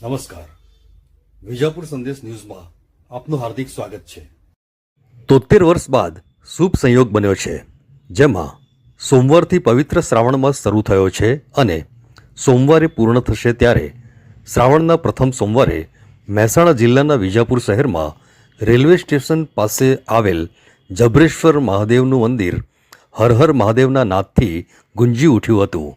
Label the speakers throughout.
Speaker 1: નમસ્કાર. વિજાપુર સંદેશ ન્યૂઝમાં આપનું હાર્દિક સ્વાગત છે. તોતેર વર્ષ બાદ શુભ સંયોગ બન્યો છે, જેમાં સોમવારથી પવિત્ર શ્રાવણ માસ શરૂ થયો છે અને સોમવારે પૂર્ણ થશે ત્યારે શ્રાવણના પ્રથમ સોમવારે મહેસાણા જિલ્લાના વિજાપુર શહેરમાં રેલવે સ્ટેશન પાસે આવેલ જબરેશ્વર મહાદેવનું મંદિર હર હર મહાદેવના નાદથી ગુંજી ઉઠ્યું હતું.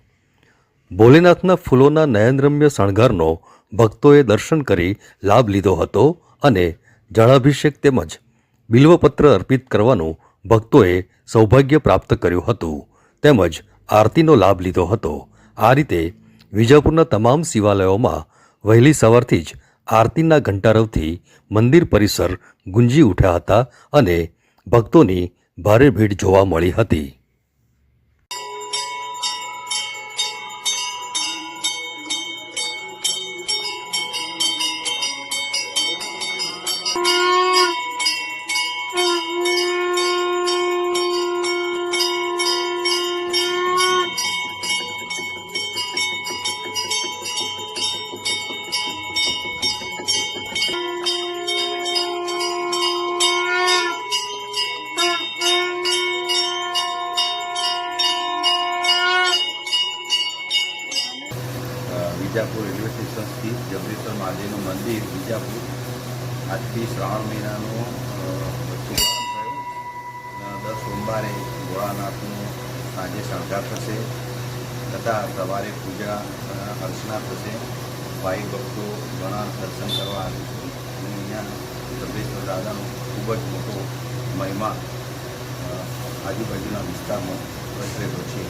Speaker 1: ભોલેનાથના ફૂલોના નયનરમ્ય શણગારનો ભક્તોએ દર્શન કરી લાભ લીધો હતો અને જળાભિષેક તેમજ બિલ્વપત્ર અર્પિત કરવાનું ભક્તોએ સૌભાગ્ય પ્રાપ્ત કર્યું હતું. તેમજ આરતીનો લાભ લીધો હતો. આ રીતે વિજાપુરના તમામ શિવાલયોમાં વહેલી સવારથી જ આરતીના ઘંટારવથી મંદિર પરિસર ગુંજી ઉઠ્યા હતા અને ભક્તોની ભારે ભીડ જોવા મળી હતી.
Speaker 2: વિજાપુર રેલવે સ્ટેશન સ્થિત જબરેશ્વર મહાદેવનું મંદિર વિજાપુર આજથી શ્રાવણ મહિનાનો દર સોમવારે ભોળાનાથનો સાંજે શણગાર થશે. તથા સવારે પૂજા અર્ચના થશે. ભાઈ ભક્તો ઘણા દર્શન કરવા અહીંયા જબરેશ્વર દાદાનો ખૂબ જ મોટો મહિમા આજુબાજુના વિસ્તારમાં પ્રસરેલો છે.